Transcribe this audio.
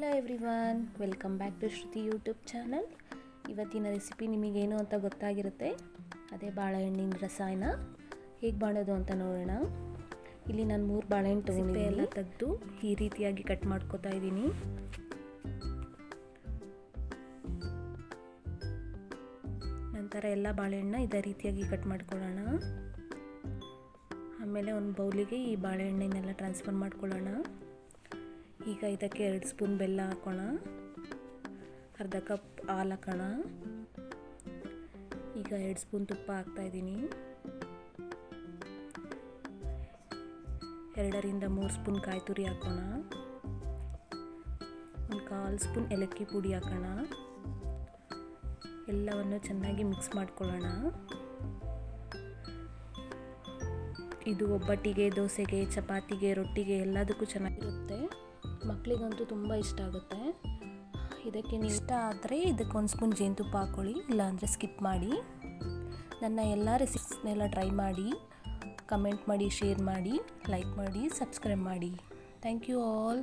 Hello everyone welcome back to Shruti YouTube channel ಇವತ್ತಿನ recipe ನಿಮಗೇನು ಅಂತ ಗೊತ್ತಾಗಿರುತ್ತೆ. ಅದೇ ಬಾಳೆಹಣ್ಣಿನ ರಸಾಯನ. ಹೇಗೆ ಮಾಡೋದು ಅಂತ ನೋಡೋಣ. ಇಲ್ಲಿ ನಾನು ಮೂರು ಬಾಳೆಹಣ್ಣು ತೊಗೊಂಡಿದ್ದೆ ಎಲ್ಲ ತೆಗೆದು ಈ ರೀತಿಯಾಗಿ ಕಟ್ ಮಾಡ್ಕೋತಾ ಇದ್ದೀನಿ. ನಂತರ ಎಲ್ಲ ಬಾಳೆಹಣ್ಣು ಇದೇ ರೀತಿಯಾಗಿ ಕಟ್ ಮಾಡ್ಕೊಳ್ಳೋಣ. ಆಮೇಲೆ ಒಂದು ಬೌಲಿಗೆ ಈ ಬಾಳೆಹಣ್ಣನ್ನೆಲ್ಲ ಟ್ರಾನ್ಸ್ಫರ್ ಮಾಡ್ಕೊಳ್ಳೋಣ. ಈಗ ಇದಕ್ಕೆ ಎರಡು ಸ್ಪೂನ್ ಬೆಲ್ಲ ಹಾಕೋಣ. ಅರ್ಧ ಕಪ್ ಹಾಲು ಹಾಕೋಣ. ಈಗ ಎರಡು ಸ್ಪೂನ್ ತುಪ್ಪ ಹಾಕ್ತಾಯಿದ್ದೀನಿ ಎರಡರಿಂದ ಮೂರು ಸ್ಪೂನ್ ಕಾಯಿ ತುರಿ ಹಾಕೋಣ. ಒಂದು ಕಾಲು ಸ್ಪೂನ್ ಏಲಕ್ಕಿ ಪುಡಿ ಹಾಕೋಣ. ಎಲ್ಲವನ್ನು ಚೆನ್ನಾಗಿ ಮಿಕ್ಸ್ ಮಾಡ್ಕೊಳ್ಳೋಣ. ಇದು ಒಬ್ಬಟ್ಟಿಗೆ, ದೋಸೆಗೆ, ಚಪಾತಿಗೆ, ರೊಟ್ಟಿಗೆ ಎಲ್ಲದಕ್ಕೂ ಚೆನ್ನಾಗಿರುತ್ತೆ. ಮಕ್ಕಳಿಗಂತೂ ತುಂಬ ಇಷ್ಟ ಆಗುತ್ತೆ. ಇದಕ್ಕೆ ನೀವು ಇಷ್ಟ ಆದರೆ ಇದಕ್ಕೆ ಒಂದು ಸ್ಪೂನ್ ಜೇನುತುಪ್ಪ ಹಾಕ್ಕೊಳ್ಳಿ ಇಲ್ಲಾಂದರೆ ಸ್ಕಿಪ್ ಮಾಡಿ. ನನ್ನ ಎಲ್ಲ ರೆಸಿಪ್ಸ್ನೆಲ್ಲ ಟ್ರೈ ಮಾಡಿ, ಕಮೆಂಟ್ ಮಾಡಿ, ಶೇರ್ ಮಾಡಿ, ಲೈಕ್ ಮಾಡಿ, ಸಬ್ಸ್ಕ್ರೈಬ್ ಮಾಡಿ. Thank you all.